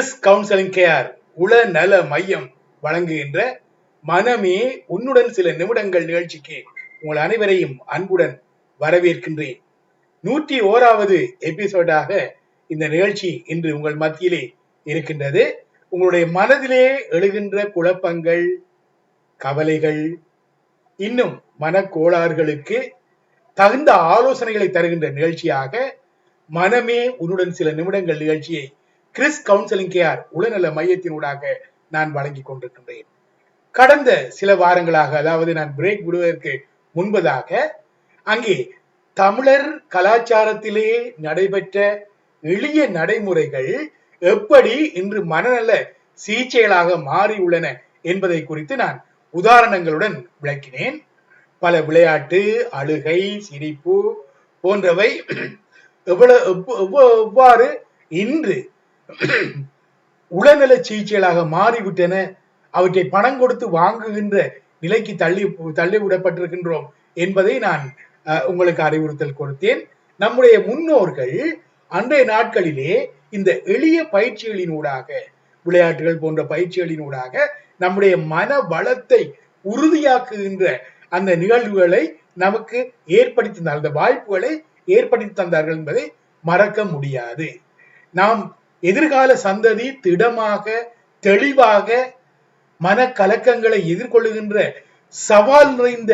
Chris counselling care உள நல மையம் வழங்குகின்ற மனமே உன்னுடன் சில நிமிடங்கள் நிகழ்ச்சிக்கு உங்கள் அனைவரையும் அன்புடன் வரவேற்கின்றேன். நூற்றி ஓராவது எபிசோடாக இந்த நிகழ்ச்சி இன்று உங்கள் மத்தியிலே இருக்கின்றது. உங்களுடைய மனதிலே எழுகின்ற குழப்பங்கள் கவலைகள் இன்னும் மனக்கோளாறுகளுக்கு தகுந்த ஆலோசனைகளை தருகின்ற நிகழ்ச்சியாக மனமே உன்னுடன் சில நிமிடங்கள் நிகழ்ச்சியை கிறிஸ் கவுன்சிலிங் கேஆர் உளநல மையத்தினூடாக நான் வழங்கிக் கொண்டிருக்கின்றேன். கடந்த சில வாரங்களாக அதாவது நான் பிரேக் விடுவதற்கு முன்பதாக அங்கே தமிழர் கலாச்சாரத்திலே நடைபெற்ற எளிய நடைமுறைகள் எப்படி இன்று மனநல சிகிச்சைகளாக மாறியுள்ளன என்பதை குறித்து நான் உதாரணங்களுடன் விளக்கினேன். பல விளையாட்டு அழுகை சிரிப்பு போன்றவை எவ்வளவு எவ்வாறு இன்று உளநல சிகிச்சைகளாக மாறிவிட்டன. அவற்றை பணம் கொடுத்து வாங்குகின்ற நிலைக்கு தள்ளி தள்ளிவிடப்பட்டிருக்கின்றோம் என்பதை நான் உங்களுக்கு அறிவுறுத்தல் கொடுத்தேன். நம்முடைய முன்னோர்கள் அன்றைய நாட்களிலே இந்த எளிய பயிற்சிகளினூடாக விளையாட்டுகள் போன்ற பயிற்சிகளினூடாக நம்முடைய மன வளத்தை உறுதியாக்குகின்ற அந்த நிகழ்வுகளை நமக்கு ஏற்படுத்தி அந்த வாய்ப்புகளை ஏற்படுத்தி தந்தார்கள் என்பதை மறக்க முடியாது. நாம் எதிர்கால சந்ததி திடமாக தெளிவாக மனக்கலக்கங்களை எதிர்கொள்ளுகின்ற சவால் நிறைந்த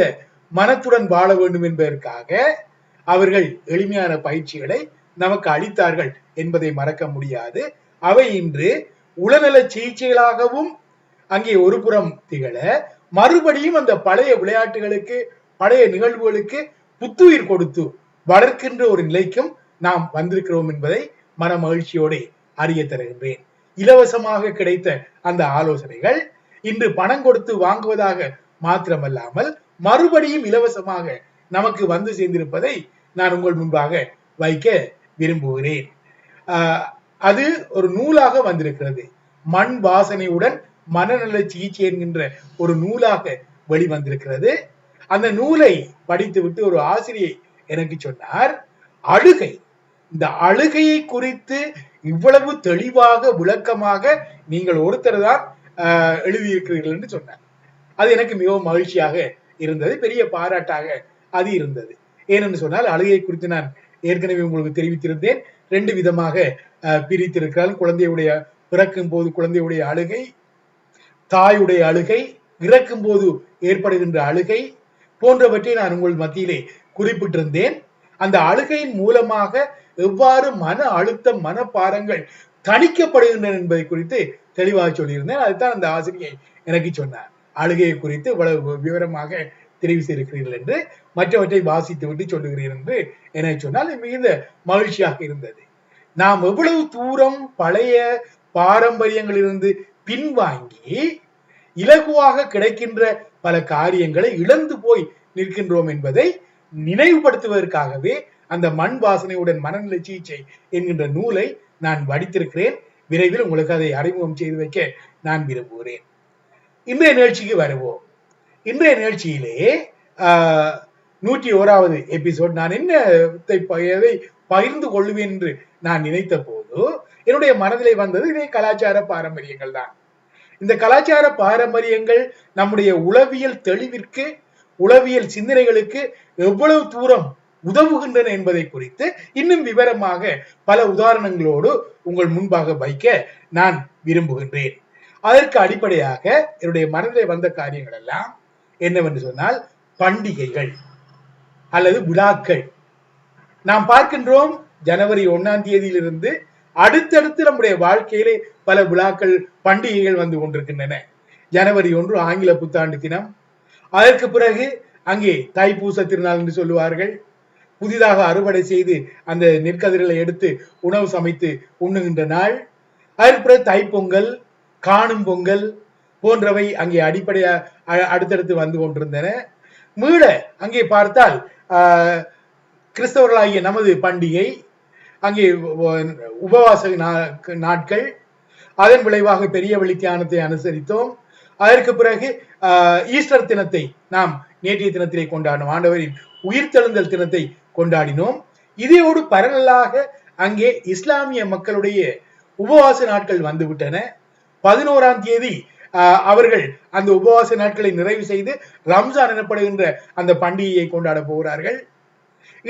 மனத்துடன் வாழ வேண்டும் என்பதற்காக அவர்கள் எளிமையான பயிற்சிகளை நமக்கு அளித்தார்கள் என்பதை மறக்க முடியாது. அவை இன்று உளநல சிகிச்சைகளாகவும் அங்கே ஒரு புறம் திகழ மறுபடியும் அந்த பழைய விளையாட்டுகளுக்கு பழைய நிகழ்வுகளுக்கு புத்துயிர் கொடுத்து வளர்க்கின்ற ஒரு நிலைக்கும் நாம் வந்திருக்கிறோம் என்பதை மன மகிழ்ச்சியோடு அறிய தருகின்றேன் இலவசமாக கிடைத்த அந்த ஆலோசனைகள் இன்று பணம் கொடுத்து வாங்குவதாக மாத்திரமல்லாமல் மறுபடியும் இலவசமாக நமக்கு வந்து சேர்ந்திருப்பதை நான் உங்கள் முன்பாக வைக்க விரும்புகிறேன். அது ஒரு நூலாக வந்திருக்கிறது. மண் வாசனையுடன் மனநல சிகிச்சை என்கின்ற ஒரு நூலாக வெளிவந்திருக்கிறது. அந்த நூலை படித்துவிட்டு ஒரு ஆசிரியை எனக்கு சொன்னார் அழுகை. இந்த அழுகையை குறித்து இவ்வளவு தெளிவாக விளக்கமாக நீங்கள் ஒருத்தர் தான் எழுதியிருக்கிறீர்கள் என்று சொன்னார். அது எனக்கு மிகவும் மகிழ்ச்சியாக இருந்தது பெரிய பாராட்டாக அது இருந்தது. ஏனென்று சொன்னால் அழுகை குறித்து நான் ஏற்கனவே உங்களுக்கு தெரிவித்திருந்தேன். ரெண்டு விதமாக ஆஹ், பிரித்திருக்கிறார் குழந்தையுடைய பிறக்கும் போது குழந்தையுடைய அழுகை தாயுடைய அழுகை இறக்கும் போது ஏற்படுகின்ற அழுகை போன்றவற்றை நான் உங்கள் மத்தியிலே குறிப்பிட்டிருந்தேன். அந்த அழுகையின் மூலமாக எவ்வாறு மன அழுத்தம் மனப்பாரங்கள் தணிக்கப்படுகின்றன என்பதை குறித்து தெளிவாக சொல்லியிருந்தேன். அதுதான் அந்த ஆசிரியை எனக்கு சொன்னார். அழுகையை குறித்து இவ்வளவு விவரமாக தெரிவு செய்திருக்கிறீர்கள் என்று மற்றவற்றை வாசித்து விட்டு சொல்லுகிறீர்கள் என்று என்னை சொன்னால் மிகுந்த மகிழ்ச்சியாக இருந்தது. நாம் எவ்வளவு தூரம் பழைய பாரம்பரியங்களிலிருந்து பின்வாங்கி இலகுவாக கிடைக்கின்ற பல காரியங்களை இழந்து போய் நிற்கின்றோம் என்பதை நினைவுபடுத்துவதற்காகவே அந்த மண் வாசனையுடன் மனநிலை சிகிச்சை என்கின்ற நூலை நான் வடித்திருக்கிறேன். விரைவில் உங்களுக்கு அதை அறிமுகம் செய்து வைக்க நான் விரும்புகிறேன். இன்றைய நிகழ்ச்சிக்கு வருவோம். இன்றைய நிகழ்ச்சியிலே நூற்றி ஓராவது எபிசோட் நான் என்ன எதை பகிர்ந்து கொள்ளுவேன் என்று நான் நினைத்த போது என்னுடைய மனதிலே வந்தது இதே கலாச்சார பாரம்பரியங்கள் தான். இந்த கலாச்சார பாரம்பரியங்கள் நம்முடைய உளவியல் தெளிவிற்கு உளவியல் சிந்தனைகளுக்கு எவ்வளவு தூரம் உதவுகின்றன என்பதை குறித்து இன்னும் விவரமாக பல உதாரணங்களோடு உங்கள் முன்பாக வைக்க நான் விரும்புகின்றேன். அதற்கு அடிப்படையாக என்னுடைய மனதில் வந்த காரியங்கள் எல்லாம் என்னவென்று சொன்னால் பண்டிகைகள் அல்லது விழாக்கள். நாம் பார்க்கின்றோம் ஜனவரி ஒன்னாம் தேதியிலிருந்து அடுத்தடுத்து நம்முடைய வாழ்க்கையிலே பல விழாக்கள் பண்டிகைகள் வந்து கொண்டிருக்கின்றன. ஜனவரி ஒன்று ஆங்கில புத்தாண்டு தினம். அதற்கு பிறகு அங்கே தைப்பூச திருநாள் என்று சொல்லுவார்கள். புதிதாக அறுவடை செய்து அந்த நெற்கதிர்களை எடுத்து உணவு சமைத்து உண்ணுகின்ற நாள். அதற்கு பிறகு தைப்பொங்கல் காணும் பொங்கல் போன்றவை அங்கே அடிப்படையா அடுத்தடுத்து வந்து கொண்டிருந்தன. மீள அங்கே பார்த்தால் கிறிஸ்தவர்களாகிய நமது பண்டிகை அங்கே உபவாச நா- நாட்கள். அதன் விளைவாக பெரிய வெளித்தியானத்தை அனுசரித்தோம். அதற்கு பிறகு ஆஹ், ஈஸ்டர் தினத்தை நாம் நேற்றைய தினத்திலே கொண்டாடும் ஆண்டவரின் உயிர்த்தெழுந்தல் தினத்தை கொண்டாடினோம். இதையோடு பரவலாக அங்கே இஸ்லாமிய மக்களுடைய உபவாச நாட்கள் வந்துவிட்டன. பதினோராம் தேதி அவர்கள் அந்த உபவாச நாட்களை நிறைவு செய்து ரம்ஜான் எனப்படுகின்ற அந்த பண்டிகையை கொண்டாட போகிறார்கள்.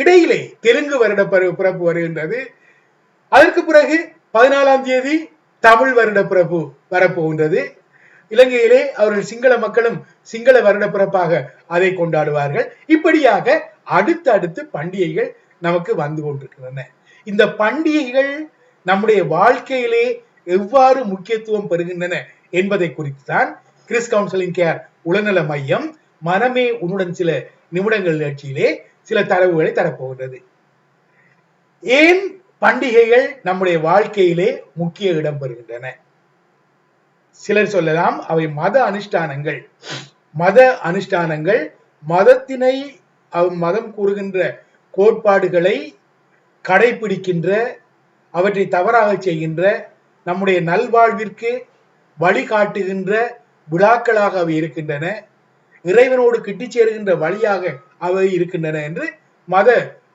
இடையிலே தெலுங்கு வருட பிறகு பிறப்பு வருகின்றது. அதற்கு பிறகு பதினாலாம் தேதி தமிழ் வருட பிறப்பு வரப்போகின்றது. இலங்கையிலே அவர்கள் சிங்கள மக்களும் சிங்கள வருட பிறப்பாக அதை கொண்டாடுவார்கள். இப்படியாக அடுத்து அடுத்து பண்டிகைகள் நமக்கு வந்து கொண்டிருக்கின்றன. இந்த பண்டிகைகள் நம்முடைய வாழ்க்கையிலே எவ்வாறு முக்கியத்துவம் பெறுகின்றன என்பதை குறித்து தான் கிறிஸ் கவுன்சிலிங் கேர் உளநல மையம் மனமே உன்னுடன் சில நிமிடங்கள் நிகழ்ச்சியிலே சில தரவுகளை தரப்போகின்றது. ஏன் பண்டிகைகள் நம்முடைய வாழ்க்கையிலே முக்கிய இடம் பெறுகின்றன? சிலர் சொல்லலாம் அவை மத அனுஷ்டானங்கள். மத அனுஷ்டானங்கள் மதத்தினை அம்மதம் கூறுகின்ற கோட்பாடுகளை கடைபிடிக்கின்ற அவற்றை தவறாக செய்கின்ற நம்முடைய நல்வாழ்விற்கு வழிகாட்டுகின்ற விழாக்களாக அவை இருக்கின்றன. இறைவனோடு கிட்டி சேருகின்ற வழியாக அவை இருக்கின்றன என்று மத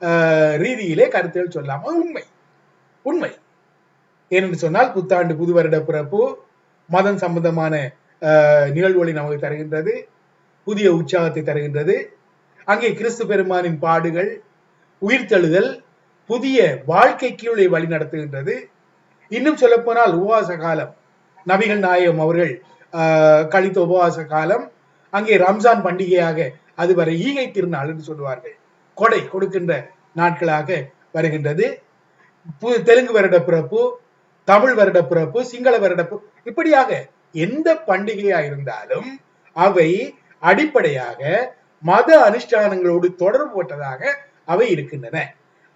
ஆஹ், ரீதியிலே கருத்துகள் சொல்லாமல் உண்மை. உண்மை. ஏனென்று சொன்னால் புத்தாண்டு புது வருட பிறப்பு மதம் சம்பந்தமான ஆஹ், நிகழ்வுகளை நமக்கு தருகின்றது புதிய உற்சாகத்தை தருகின்றது அங்கே கிறிஸ்து பெருமானின் பாடுகள் உயிர்த்தெழுதல் புதிய வாழ்க்கைக்குள்ளே வழி நடத்துகின்றது. இன்னும் சொல்லப்போனால் உபவாச காலம். நபிகள் நாயகம் அவர்கள் கழித்த உபவாச காலம். அங்கே ரம்ஜான் பண்டிகையாக அது வரை ஈகை திருநாள் என்று சொல்லுவார்கள். கொடை கொடுக்கின்ற நாட்களாக வருகின்றது. பு- தெலுங்கு வருட பிறப்பு தமிழ் வருட பிறப்பு சிங்கள வருட பிறப்பு இப்படியாக எந்த பண்டிகையா இருந்தாலும் அவை அடிப்படையாக மத அனுஷ்டானங்களோடு தொடர்புபட்டதாக அவை இருக்கின்றன.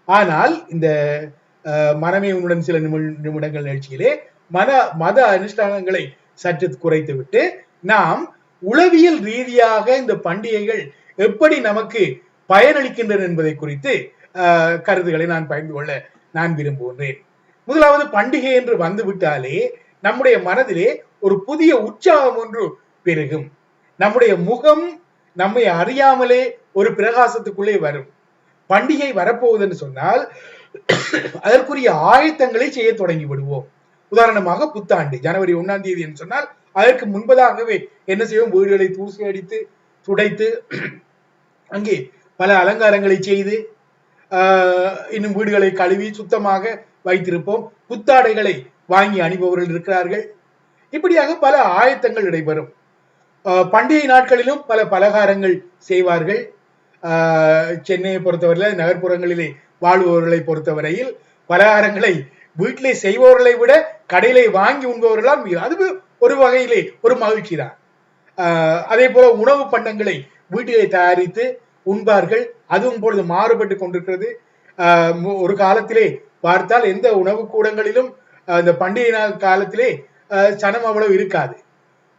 ஆனால் இந்த மனமே உன்னுடன் சில நிமி- நிமிடங்கள் நிகழ்ச்சியிலே மத மத அனுஷ்டானங்களை சற்று குறைத்துவிட்டு நாம் உளவியல் ரீதியாக இந்த பண்டிகைகள் எப்படி நமக்கு பயனளிக்கின்றன என்பதை குறித்து அஹ், கருத்துக்களை நான் பகிர்ந்து கொள்ள நான் விரும்புகின்றேன். முதலாவது பண்டிகை என்று வந்துவிட்டாலே நம்முடைய மனதிலே ஒரு புதிய உற்சாகம் ஒன்று பெருகும். நம்முடைய முகம் நம்மை அறியாமலே ஒரு பிரகாசத்துக்குள்ளே வரும். பண்டிகை வரப்போகுதுன்னு சொன்னால் அதற்குரிய ஆயத்தங்களை செய்ய தொடங்கி விடுவோம். உதாரணமாக புத்தாண்டு ஜனவரி ஒண்ணாம் தேதி என்று சொன்னால் அதற்கு முன்பதாகவே என்ன செய்வோம்? வீடுகளை தூசி அடித்து துடைத்து அங்கே பல அலங்காரங்களை செய்து ஆஹ், இன்னும் வீடுகளை கழுவி சுத்தமாக வைத்திருப்போம். புத்தாடைகளை வாங்கி அணிபவர்கள் இருக்கிறார்கள். இப்படியாக பல ஆயத்தங்கள் நடைபெறும் பண்டிகை நாட்களிலும் பல பலகாரங்கள் செய்வார்கள். சென்னையை பொறுத்தவரையில் நகர்ப்புறங்களிலே வாழ்பவர்களை பொறுத்தவரையில் பலகாரங்களை வீட்டிலே செய்பவர்களை விட கடையிலே வாங்கி உண்பவர்களால் அது ஒரு வகையிலே ஒரு மகிழ்ச்சி தான் ஆஹ் அதே போல உணவு பண்டங்களை வீட்டிலே தயாரித்து உண்பார்கள். அதுவும் பொழுது மாறுபட்டு கொண்டிருக்கிறது. ஆஹ் ஒரு காலத்திலே பார்த்தால் எந்த உணவு கூடங்களிலும் அந்த இந்த பண்டிகை காலத்திலே சனம் அவ்வளவு இருக்காது.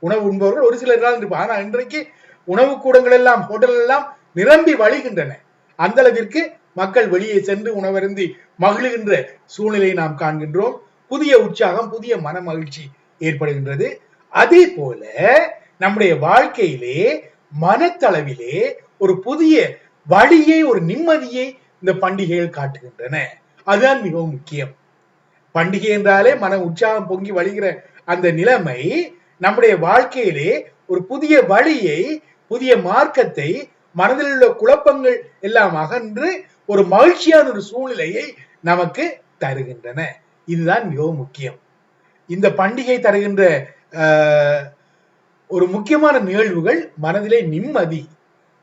உணவு உண்பவர்கள் ஒரு சிலர் தான் இருப்பார் ஆனால் இன்றைக்கு உணவு கூடங்கள் எல்லாம் ஹோட்டல் எல்லாம் நிரம்பி வழிகின்றன. அந்த அளவிற்கு மக்கள் வெளியே சென்று உணவருந்தி மகிழ்கின்ற சூழ்நிலையை நாம் காண்கின்றோம். புதிய உற்சாகம் புதிய மன மகிழ்ச்சி ஏற்படுகின்றது. அதே போல நம்முடைய வாழ்க்கையிலே மனத்தளவிலே ஒரு புதிய வழியை ஒரு நிம்மதியை இந்த பண்டிகைகள் காட்டுகின்றன. அதுதான் மிகவும் முக்கியம். பண்டிகை என்றாலே மன உற்சாகம் பொங்கி வழிகிற அந்த நிலைமை நம்முடைய வாழ்க்கையிலே ஒரு புதிய வழியை புதிய மார்க்கத்தை மனதில் உள்ள குழப்பங்கள் எல்லாம் அகன்று ஒரு மகிழ்ச்சியான ஒரு சூழ்நிலையை நமக்கு தருகின்றன. இதுதான் மிகவும் முக்கியம். இந்த பண்டிகை தருகின்ற ஒரு முக்கியமான நிகழ்வுகள் மனதிலே நிம்மதி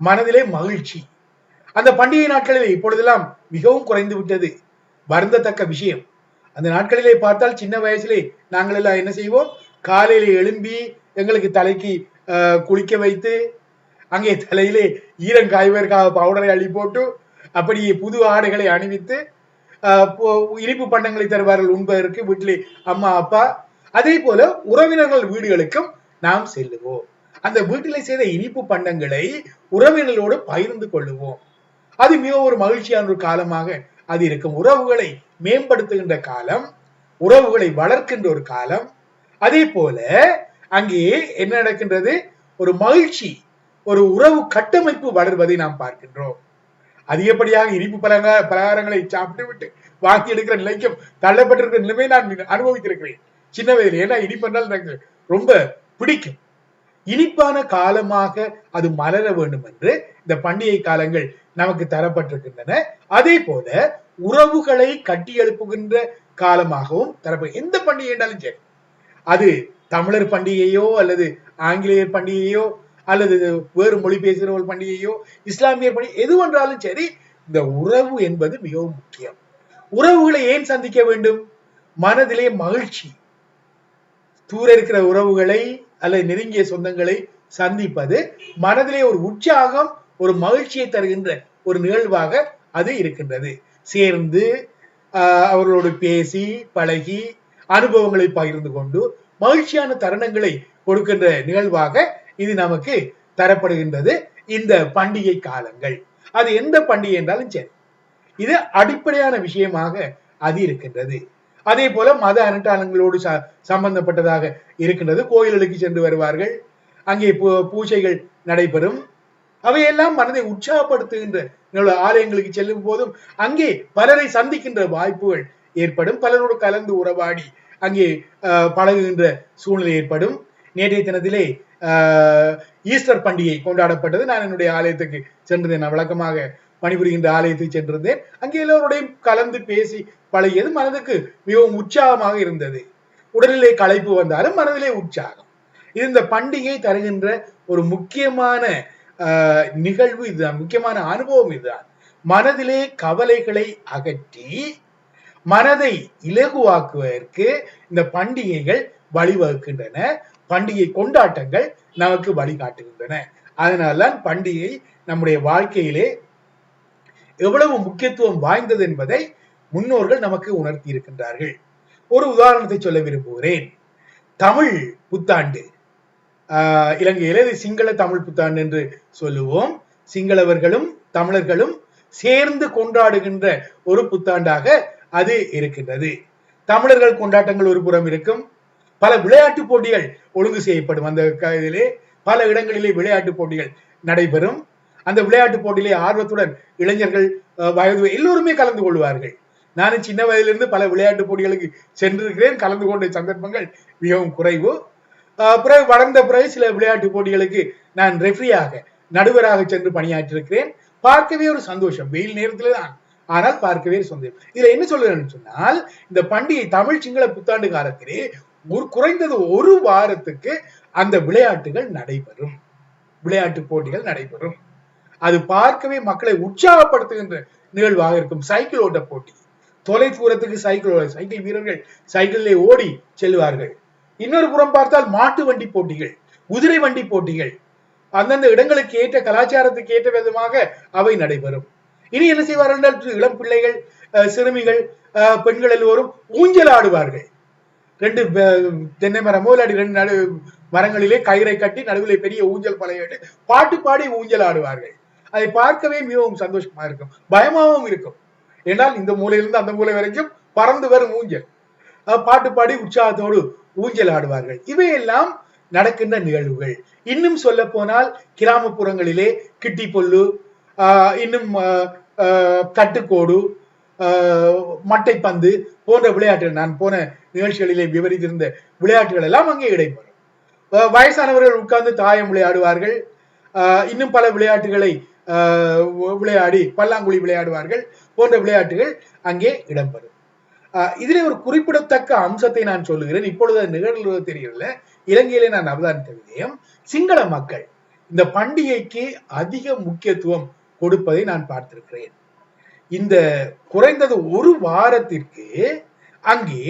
மனதிலே மகிழ்ச்சி. அந்த பண்டிகை நாட்களிலே இப்பொழுதெல்லாம் மிகவும் குறைந்து விட்டது. வருந்தத்தக்க விஷயம். அந்த நாட்களிலே பார்த்தால் சின்ன வயசிலே நாங்கள் எல்லாம் என்ன செய்வோம்? காலையில எழும்பி எங்களுக்கு தலைக்கு குளிக்க வைத்து அங்கே தலையிலே ஈரம் காய்வதற்காக பவுடரை அள்ளி போட்டு அப்படியே புது ஆடைகளை அணிவித்து போ- இனிப்பு பண்டங்களை தருவார்கள் உண்பதற்கு வீட்டிலே அம்மா அப்பா. அதே போல உறவினர்கள் வீடுகளுக்கும் நாம் செல்லுவோம். அந்த வீட்டிலே செய்த இனிப்பு பண்டங்களை உறவினர்களோடு பகிர்ந்து கொள்ளுவோம். அது மிக ஒரு மகிழ்ச்சியான ஒரு காலமாக அது இருக்கும். உறவுகளை மேம்படுத்துகின்ற காலம் உறவுகளை வளர்க்கின்ற ஒரு காலம் அதே போல அங்கே என்ன நடக்கின்றது? ஒரு மகிழ்ச்சி ஒரு உறவு கட்டமைப்பு வளர்வதை நாம் பார்க்கின்றோம். அதிகப்படியாக இனிப்பு பலக பலகாரங்களை சாப்பிட்டு விட்டு வாங்கி எடுக்கிற நிலைக்கும் தள்ளப்பட்டிருக்கிற நிலைமை நான் அனுபவித்திருக்கிறேன். சின்ன வயதில். ஏன்னா இனிப்பு எனக்கு ரொம்ப பிடிக்கும். இனிப்பான காலமாக அது மலர வேண்டும் என்று இந்த பண்டிகை காலங்கள் நமக்கு தரப்பட்டிருக்கின்றன. அதே போல உறவுகளை கட்டி எழுப்புகின்ற காலமாகவும் தரப்ப எந்த பண்டிகை என்றாலும் சரி அது தமிழர் பண்டிகையோ அல்லது ஆங்கிலேயர் பண்டிகையோ அல்லது வேறு மொழி பேசுகிறவர்கள் பண்டிகையோ இஸ்லாமியர் பண்டிகை எது என்றாலும் சரி இந்த உறவு என்பது மிகவும் முக்கியம். உறவுகளை ஏன் சந்திக்க வேண்டும்? மனதிலே மகிழ்ச்சி. தூர இருக்கிற உறவுகளை அல்லது நெருங்கிய சொந்தங்களை சந்திப்பது மனதிலே ஒரு உற்சாகம் ஒரு மகிழ்ச்சியை தருகின்ற ஒரு நிகழ்வாக அது இருக்கின்றது. சேர்ந்து ஆஹ், அவர்களோடு பேசி பழகி அனுபவங்களை பகிர்ந்து கொண்டு மகிழ்ச்சியான தருணங்களை கொடுக்கின்ற நிகழ்வாக இது நமக்கு தரப்படுகின்றது இந்த பண்டிகை காலங்கள். அது எந்த பண்டிகை என்றாலும் சரி இது அடிப்படையான விஷயமாக அது இருக்கின்றது. அதே போல மத அனுட்டாளங்களோடு ச- சம்பந்தப்பட்டதாக இருக்கின்றது. கோயில்களுக்கு சென்று வருவார்கள். அங்கே பூ- பூஜைகள் நடைபெறும். அவையெல்லாம் மனதை உற்சாகப்படுத்துகின்ற ஆலயங்களுக்கு செல்லும் போதும் அங்கே பலரை சந்திக்கின்ற வாய்ப்புகள் ஏற்படும். பலரோடு கலந்து உறவாடி அங்கே பழகுகின்ற சூழ்நிலை ஏற்படும். நேற்றைய தினத்திலே ஈஸ்டர் பண்டிகை கொண்டாடப்பட்டது. நான் என்னுடைய ஆலயத்துக்கு சென்றிருந்தேன். நான் வழக்கமாக பணிபுரிகின்ற ஆலயத்துக்கு சென்றிருந்தேன். அங்கே எல்லோருடையும் கலந்து பேசி பழகியது. மனதுக்கு மிகவும் உற்சாகமாக இருந்தது. உடலிலே களைப்பு வந்தாலும் மனதிலே உற்சாகம். இது இந்த பண்டிகை தருகின்ற ஒரு முக்கியமான ஆஹ், நிகழ்வு. இதுதான். முக்கியமான அனுபவம் இதுதான். மனதிலே கவலைகளை அகற்றி மனதை இலகுவாக்குவதற்கு இந்த பண்டிகைகள் வழிவகுக்கின்றன. பண்டிகை கொண்டாட்டங்கள் நமக்கு வழிகாட்டுகின்றன. அதனால்தான் பண்டிகை நம்முடைய வாழ்க்கையிலே எவ்வளவு முக்கியத்துவம் வாய்ந்தது என்பதை முன்னோர்கள் நமக்கு உணர்த்தி இருக்கின்றார்கள் ஒரு உதாரணத்தை சொல்ல விரும்புகிறேன். தமிழ் புத்தாண்டு. ஆஹ் இலங்கையில இது சிங்கள தமிழ் புத்தாண்டு என்று சொல்லுவோம். சிங்களவர்களும் தமிழர்களும் சேர்ந்து கொண்டாடுகின்ற ஒரு புத்தாண்டாக அது இருக்கின்றது. தமிழர்கள் கொண்டாட்டங்கள் ஒரு புறம் இருக்கும். பல விளையாட்டு போட்டிகள் ஒழுங்கு செய்யப்படும். அந்த இதிலே பல இடங்களிலே விளையாட்டு போட்டிகள் நடைபெறும். அந்த விளையாட்டு போட்டியிலே ஆர்வத்துடன் இளைஞர்கள் வயது எல்லோருமே கலந்து கொள்வார்கள். நானும் சின்ன வயதிலிருந்து பல விளையாட்டு போட்டிகளுக்கு சென்றிருக்கிறேன். கலந்து கொண்ட சந்தர்ப்பங்கள் மிகவும் குறைவு. பிறகு வளர்ந்த பிறகு சில விளையாட்டு போட்டிகளுக்கு நான் ரெஃப்ரியாக நடுவராக சென்று பணியாற்றிருக்கிறேன் பார்க்கவே ஒரு சந்தோஷம். வெயில் நேரத்திலே தான். ஆனால் பார்க்கவே ஒரு இதுல என்ன சொல்லுறேன்னு சொன்னால் இந்த பண்டிகை தமிழ் சிங்கள புத்தாண்டு காலத்திலே ஒரு குறைந்தது ஒரு வாரத்துக்கு அந்த விளையாட்டுகள் நடைபெறும். விளையாட்டு போட்டிகள் நடைபெறும். அது பார்க்கவே மக்களை உற்சாகப்படுத்துகின்ற நிகழ்வாக இருக்கும். சைக்கிள் ஓட்ட போட்டி. தொலை தூரத்துக்கு சைக்கிள் சைக்கிள் வீரர்கள் சைக்கிளிலே ஓடி செல்வார்கள். இன்னொரு புறம் பார்த்தால் மாட்டு வண்டி போட்டிகள் குதிரை வண்டி போட்டிகள். அந்தந்த இடங்களுக்கு ஏற்ற கலாச்சாரத்துக்கு ஏற்ற விதமாக அவை நடைபெறும். இனி என்ன செய்வார்கள் என்றால் இளம் பிள்ளைகள் சிறுமிகள் பெண்கள் எல்லோரும் ஊஞ்சல் ஆடுவார்கள் ரெண்டு தென்னை மரமோ இல்லாட்டி ரெண்டு நடு மரங்களிலே கயிறை கட்டி நடுவில் பெரிய ஊஞ்சல் பழையிட்டு பாட்டு பாடி ஊஞ்சல் ஆடுவார்கள் அதை பார்க்கவே மிகவும் சந்தோஷமா இருக்கும் பயமாகவும் இருக்கும். ஏனால் இந்த மூலையிலிருந்து அந்த மூலை வரைக்கும் பறந்து வரும் ஊஞ்சல். பாட்டு பாடி உற்சாகத்தோடு ஊஞ்சல் ஆடுவார்கள் இவையெல்லாம் நடக்கின்ற நிகழ்வுகள். இன்னும் சொல்ல போனால் கிராமப்புறங்களிலே கிட்டி பொல்லு இன்னும் ஆஹ் கட்டுக்கோடு ஆஹ் மட்டைப்பந்து போன்ற விளையாட்டுகள் நான் போன நிகழ்ச்சிகளிலே விவரித்திருந்த விளையாட்டுகள் எல்லாம் அங்கே இடைபெறும் வயசானவர்கள் உட்கார்ந்து தாயம் விளையாடுவார்கள். ஆஹ் இன்னும் பல விளையாட்டுகளை விளையாடி பல்லாங்குழி விளையாடுவார்கள் போன்ற விளையாட்டுகள் அங்கே இடம்பெறும். ஆஹ் இதிலே ஒரு குறிப்பிடத்தக்க அம்சத்தை நான் சொல்லுகிறேன். இப்பொழுது நிகழ்வு தெரியல இலங்கையிலே நான் அவதானித்த விதயம் சிங்கள மக்கள் இந்த பண்டிகைக்கு அதிக முக்கியத்துவம் கொடுப்பதை நான் பார்த்திருக்கிறேன். இந்த குறைந்தது ஒரு வாரத்திற்கு அங்கே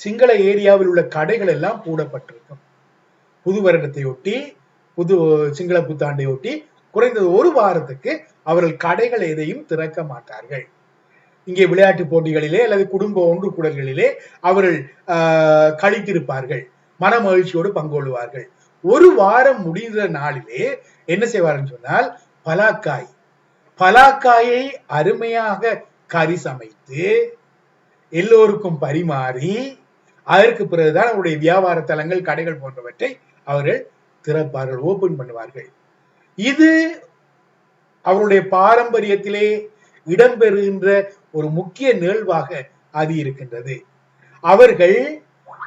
சிங்கள ஏரியாவில் உள்ள கடைகள் எல்லாம் மூடப்பட்டிருக்கும் புது வருடத்தையொட்டி புது சிங்கள புத்தாண்டையொட்டி குறைந்தது ஒரு வாரத்துக்கு அவர்கள் கடைகள் எதையும் திறக்க மாட்டார்கள். இங்கே விளையாட்டு போட்டிகளிலே அல்லது குடும்ப ஒன்று கூடல்களிலே அவர்கள் ஆஹ், கழித்திருப்பார்கள் மன மகிழ்ச்சியோடு பங்கொள்வார்கள் ஒரு வாரம் முடிந்த நாளிலே என்ன செய்வார்கள் சொன்னால் பலாக்காய் பலாக்காயை அருமையாக கறி சமைத்து எல்லோருக்கும் பரிமாறி அதற்கு பிறகுதான் அவருடைய வியாபார தலங்கள் கடைகள் போன்றவற்றை அவர்கள் திறப்பார்கள் ஓபன் பண்ணுவார்கள். இது அவருடைய பாரம்பரியத்திலே இடம்பெறுகின்ற ஒரு முக்கிய நிகழ்வாக அது இருக்கின்றது. அவர்கள்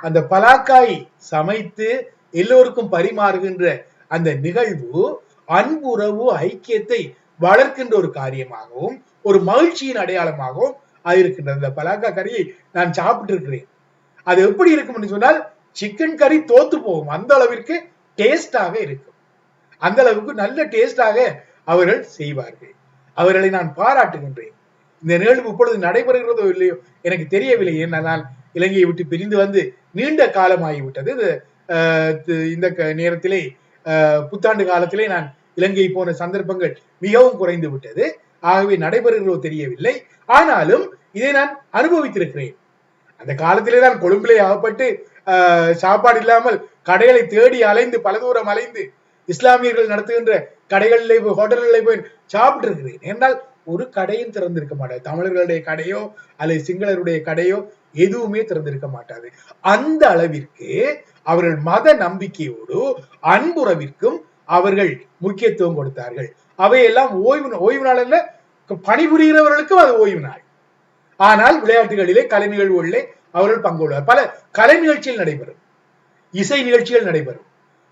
அந்த பலாக்காய் சமைத்து எல்லோருக்கும் பரிமாறுகின்ற அந்த நிகழ்வு அன்புறவு ஐக்கியத்தை வளர்க்கின்ற ஒரு காரியமாகவும் ஒரு மகிழ்ச்சியின் அடையாளமாகவும் அது இருக்கின்றது அந்த பலாக்கா கறியை நான் சாப்பிட்டு இருக்கிறேன் அது எப்படி இருக்கும்னு சொன்னால் சிக்கன் கறி தோத்து போகும். அந்த அளவிற்கு டேஸ்டாக இருக்கும். அந்த அளவுக்கு நல்ல டேஸ்டாக அவர்கள் செய்வார்கள். அவர்களை நான் பாராட்டுகின்றேன். இந்த நிகழ்வு இப்பொழுது நடைபெறுகிறதோ இல்லையோ எனக்கு தெரியவில்லை. ஏனென்றால் இலங்கையை விட்டு பிரிந்து வந்து நீண்ட காலமாகிவிட்டது. இந்த நேரத்திலே புத்தாண்டு காலத்திலே நான் இலங்கை போன சந்தர்ப்பங்கள் மிகவும் குறைந்து விட்டது. ஆகவே நடைபெறுகிறதோ தெரியவில்லை. ஆனாலும் இதை நான் அனுபவித்திருக்கிறேன். அந்த காலத்திலே தான் கொழும்பிலே ஆகப்பட்டு சாப்பாடு இல்லாமல் கடைகளை தேடி அலைந்து பல தூரம் அலைந்து இஸ்லாமியர்கள் நடத்துகின்ற கடைகளிலே போய் ஹோட்டல்களை போய் சாப்பிட்டு இருக்கிறேன் என்றால் ஒரு கடையும் திறந்திருக்க மாட்டாது. தமிழர்களுடைய கடையோ அல்லது சிங்களருடைய கடையோ எதுவுமே திறந்திருக்க மாட்டாது. அந்த அளவிற்கு அவர்கள் மத நம்பிக்கையோடு அன்புறவிற்கும் அவர்கள் முக்கியத்துவம் கொடுத்தார்கள். அவையெல்லாம் ஓய்வு ஓய்வு நாள் அல்ல பணிபுரிகிறவர்களுக்கும் அது ஓய்வு நாள். ஆனால் விளையாட்டுகளிலே கலை நிகழ்வுகளிலே அவர்கள் பங்குள்ளார். பல கலை நிகழ்ச்சிகள் நடைபெறும். இசை நிகழ்ச்சிகள் நடைபெறும்.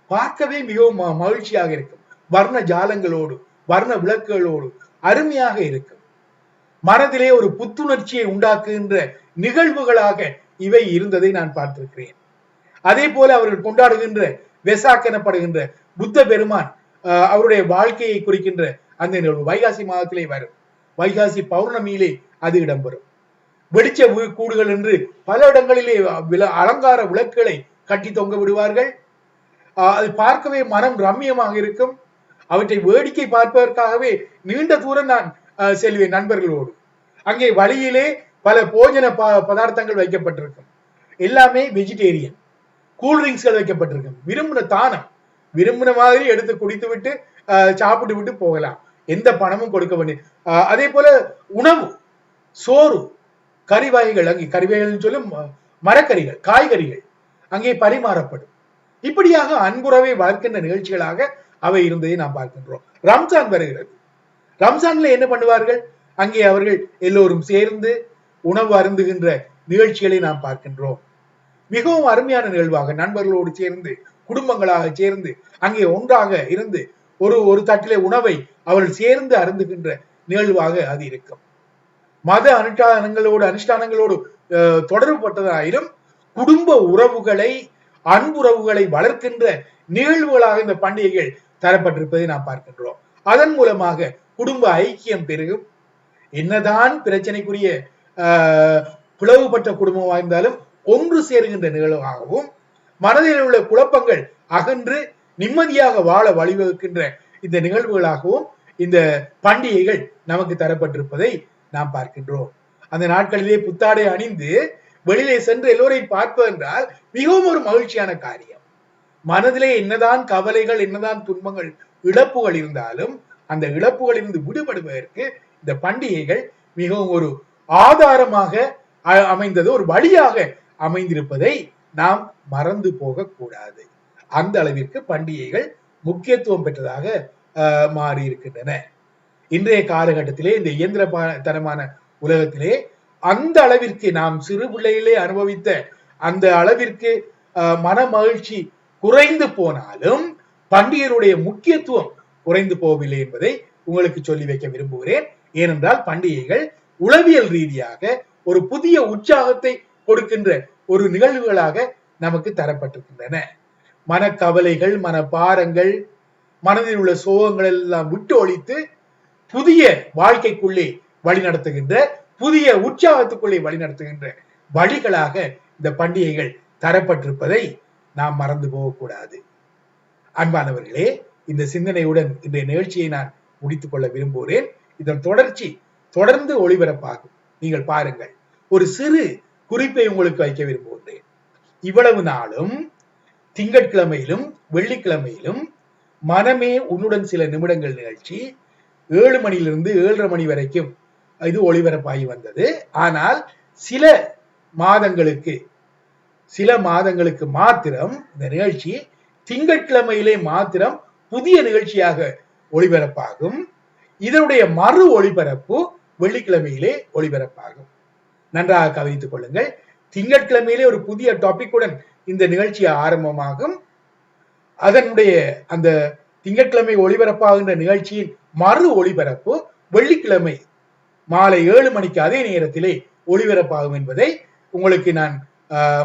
பார்க்கவே மிகவும் ம- மகிழ்ச்சியாக இருக்கும். வர்ண ஜாலங்களோடு வர்ண விளக்குகளோடு அருமையாக இருக்கும். மனதிலே ஒரு புத்துணர்ச்சியை உண்டாக்குகின்ற நிகழ்வுகளாக இவை இருந்ததை நான் பார்த்திருக்கிறேன். அதே போல அவர்கள் கொண்டாடுகின்ற வெசாக் எனப்படுகின்ற புத்த பெருமான் ஆஹ், அவருடைய வாழ்க்கையை குறிக்கின்ற அந்த நிகழ்வு வைகாசி மாதத்திலே வரும். வைகாசி பௌர்ணமியிலே அது இடம்பெறும். வெடிச்ச கூடுகள் என்று பல இடங்களிலே அலங்கார விளக்குகளை கட்டி தொங்க விடுவார்கள். அது பார்க்கவே மனம் ரம்மியமாக இருக்கும். அவற்றை வேடிக்கை பார்ப்பதற்காகவே நீண்ட தூரம் நான் செல்வேன் நண்பர்களோடு. அங்கே வழியிலே பல போஜன ப- பதார்த்தங்கள் வைக்கப்பட்டிருக்கும். எல்லாமே வெஜிடேரியன் கூல்ட்ரிங்க்ஸ்கள் வைக்கப்பட்டிருக்கும். விரும்பின தானம். விரும்பின மாதிரி எடுத்து குடித்து விட்டு சாப்பிட்டு விட்டு போகலாம். எந்த பணமும் கொடுக்க வேண்டிய அதே போல உணவு சோறு கறி வகைகள் அங்கே கறி சொல்லும் மரக்கறிகள் காய்கறிகள் அங்கே பரிமாறப்படும். இப்படியாக அன்புறவை வளர்க்கின்ற நிகழ்ச்சிகளாக அவை இருந்ததை நாம் பார்க்கின்றோம். ரம்ஜான் வருகிறது. ரம்ஜான்ல என்ன பண்ணுவார்கள்? அங்கே அவர்கள் எல்லோரும் சேர்ந்து உணவு அருந்துகின்ற நிகழ்ச்சிகளை நாம் பார்க்கின்றோம். மிகவும் அருமையான நிகழ்வாக நண்பர்களோடு சேர்ந்து குடும்பங்களாக சேர்ந்து அங்கே ஒன்றாக இருந்து ஒரு ஒரு தட்டிலே உணவை அவர்கள் சேர்ந்து அருந்துகின்ற நிகழ்வாக அது இருக்கும். மத அனுஷ்டானங்களோடு அனுஷ்டானங்களோடு அஹ், தொடர்புபட்டதாயினும் குடும்ப உறவுகளை அன்புறவுகளை வளர்க்கின்ற நிகழ்வுகளாக இந்த பண்டிகைகள் தரப்பட்டிருப்பதை நாம் பார்க்கின்றோம். அதன் மூலமாக குடும்ப ஐக்கியம் பெருகும். என்னதான் பிரச்சனைக்குரிய பிளவுபட்ட குடும்பமாக இருந்தாலும் ஒன்று சேருகின்ற நிகழ்வாகவும் மனதில் உள்ள குழப்பங்கள் அகன்று நிம்மதியாக வாழ வழிவகுக்கின்ற இந்த நிகழ்வுகளாகவும் இந்த பண்டிகைகள் நமக்கு தரப்பட்டிருப்பதை நாம் பார்க்கின்றோம். அந்த நாட்களிலே புத்தாடை அணிந்து வெளியிலே சென்று எல்லோரையும் பார்ப்பது என்றால் மிகவும் ஒரு மகிழ்ச்சியான காரியம். மனதிலே என்னதான் கவலைகள் என்னதான் துன்பங்கள் இழப்புகள் இருந்தாலும் அந்த இழப்புகளிலிருந்து விடுபடுவதற்கு இந்த பண்டிகைகள் மிகவும் ஒரு ஆதாரமாக அ- அமைந்தது ஒரு வழியாக அமைந்திருப்பதை நாம் மறந்து போகக்கூடாது. அந்த அளவிற்கு பண்டிகைகள் முக்கியத்துவம் பெற்றதாக மாறி இருக்கின்றன இன்றைய காலகட்டத்திலே இந்த இயந்திர தனமான உலகத்திலே அந்த அளவிற்கு நாம் சிறு பிள்ளையிலே அனுபவித்த அந்த அளவிற்கு அஹ், மன மகிழ்ச்சி குறைந்து போனாலும் பண்டிகைகளுடைய முக்கியத்துவம் குறைந்து போகவில்லை என்பதை உங்களுக்கு சொல்லி வைக்க விரும்புகிறேன். ஏனென்றால் பண்டிகைகள் உளவியல் ரீதியாக ஒரு புதிய உற்சாகத்தை கொடுக்கின்ற ஒரு நிகழ்வுகளாக நமக்கு தரப்பட்டிருக்கின்றன. மனக்கவலைகள் மனப்பாரங்கள் மனதில் உள்ள சோகங்கள் எல்லாம் விட்டு ஒழித்து புதிய வாழ்க்கைக்குள்ளே வழிநடத்துகின்ற புதிய உற்சாகத்துக்குள்ளே வழிநடத்துகின்ற வழிகளாக இந்த பண்டிகைகள் தரப்பட்டிருப்பதை நாம் மறந்து போகக்கூடாது. அன்பானவர்களே இந்த சிந்தனையுடன் இன்றைய நிகழ்ச்சியை நான் முடித்துக் கொள்ள விரும்புகிறேன். இதன் தொடர்ச்சி தொடர்ந்து ஒளிபரப்பாகும். நீங்கள் பாருங்கள் ஒரு சிறு குறிப்பை உங்களுக்கு வைக்க விரும்புகின்றேன். இவ்வளவு நாளும் திங்கட்கிழமையிலும் வெள்ளிக்கிழமையிலும் மனமே உன்னுடன் சில நிமிடங்கள் நிகழ்ச்சி ஏழு மணியிலிருந்து ஏழரை மணி வரைக்கும் இது ஒளிபரப்பாகி வந்தது. ஆனால் சில மாதங்களுக்கு சில மாதங்களுக்கு மாத்திரம் இந்த நிகழ்ச்சி திங்கட்கிழமையிலே மாத்திரம் புதிய நிகழ்ச்சியாக ஒளிபரப்பாகும். இதனுடைய மறு ஒளிபரப்பு வெள்ளிக்கிழமையிலே ஒளிபரப்பாகும். நன்றாக கவனித்துக் கொள்ளுங்கள். திங்கட்கிழமையிலே ஒரு புதிய டாபிக்குடன் இந்த நிகழ்ச்சி ஆரம்பமாகும். அதனுடைய அந்த திங்கட்கிழமை ஒளிபரப்பாகின்ற நிகழ்ச்சியின் மறு ஒளிபரப்பு வெள்ளிக்கிழமை மாலை ஏழு மணிக்கு அதே நேரத்திலே ஒளிபரப்பாகும் என்பதை உங்களுக்கு நான்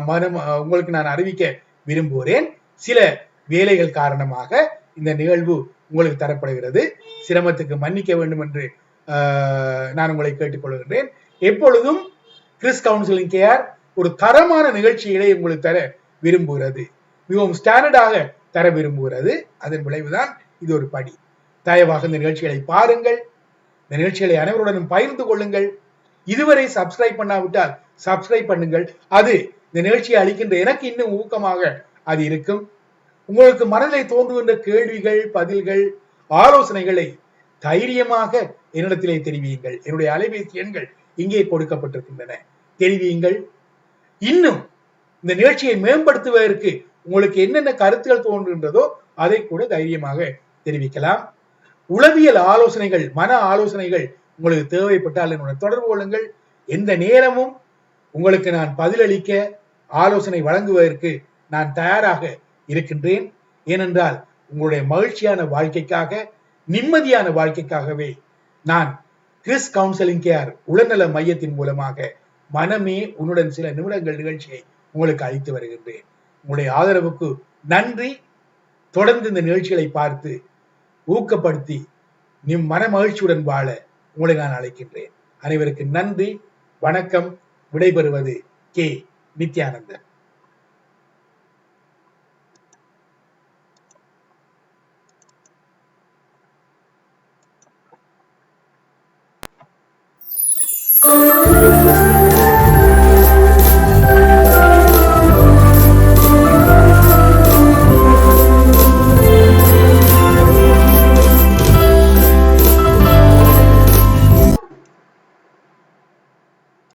மனம் உங்களுக்கு நான் அறிவிக்க விரும்புகிறேன். சில வேலைகள் காரணமாக இந்த நிகழ்வு உங்களுக்கு தரப்படுகிறது. சிரமத்துக்கு மன்னிக்க வேண்டும் என்று நான் உங்களை கேட்டுக்கொள்கின்றேன். எப்பொழுதும் கிறிஸ் கவுன்சிலிங் கேர் ஒரு தரமான நிகழ்ச்சிகளை உங்களுக்கு தர விரும்புகிறது. மிகவும் ஸ்டாண்டர்டாக தர விரும்புகிறது. அதன் விளைவுதான் இது ஒரு படி. தயவாக இந்த நிகழ்ச்சிகளை பாருங்கள். இந்த நிகழ்ச்சிகளை அனைவருடனும் பகிர்ந்து கொள்ளுங்கள். இதுவரை சப்ஸ்கிரைப் பண்ணாவிட்டால் சப்ஸ்கிரைப் பண்ணுங்கள். அது இந்த நிகழ்ச்சியை அளிக்கின்ற எனக்கு இன்னும் ஊக்கமாக அது இருக்கும். உங்களுக்கு மனதில் தோன்றுகின்ற கேள்விகள் பதில்கள் ஆலோசனைகளை தைரியமாக என்னிடத்திலே தெரிவியுங்கள். என்னுடைய அலைபேசி எண்கள் இங்கே கொடுக்கப்பட்டிருக்கின்றன. தெரிவியுங்கள். இன்னும் இந்த நிகழ்ச்சியை மேம்படுத்துவதற்கு உங்களுக்கு என்னென்ன கருத்துகள் தோன்றுகின்றதோ அதை கூட தைரியமாக தெரிவிக்கலாம். உளவியல் ஆலோசனைகள் மன ஆலோசனைகள் உங்களுக்கு தேவைப்பட்டால் என்னுடன் தொடர்பு கொள்ளுங்கள். எந்த நேரமும் உங்களுக்கு நான் பதிலளிக்க ஆலோசனை வழங்குவதற்கு நான் தயாராக இருக்கின்றேன். ஏனென்றால் உங்களுடைய மகிழ்ச்சியான வாழ்க்கைக்காக நிம்மதியான வாழ்க்கைக்காகவே நான் கிறிஸ் கவுன்சிலிங் கேர் உளநல மையத்தின் மூலமாக மனமே உன்னுடன் சில நிமிடங்கள் நிகழ்ச்சியை உங்களுக்கு அளித்து வருகின்றேன். உங்களுடைய ஆதரவுக்கு நன்றி. தொடர்ந்து இந்த நிகழ்ச்சிகளை பார்த்து ஊக்கப்படுத்தி நிம் மன மகிழ்ச்சியுடன் வாழ உங்களை நான் அழைக்கின்றேன். அனைவருக்கு நன்றி. வணக்கம். விடைபெறுவது கே. நித்யானந்தன்.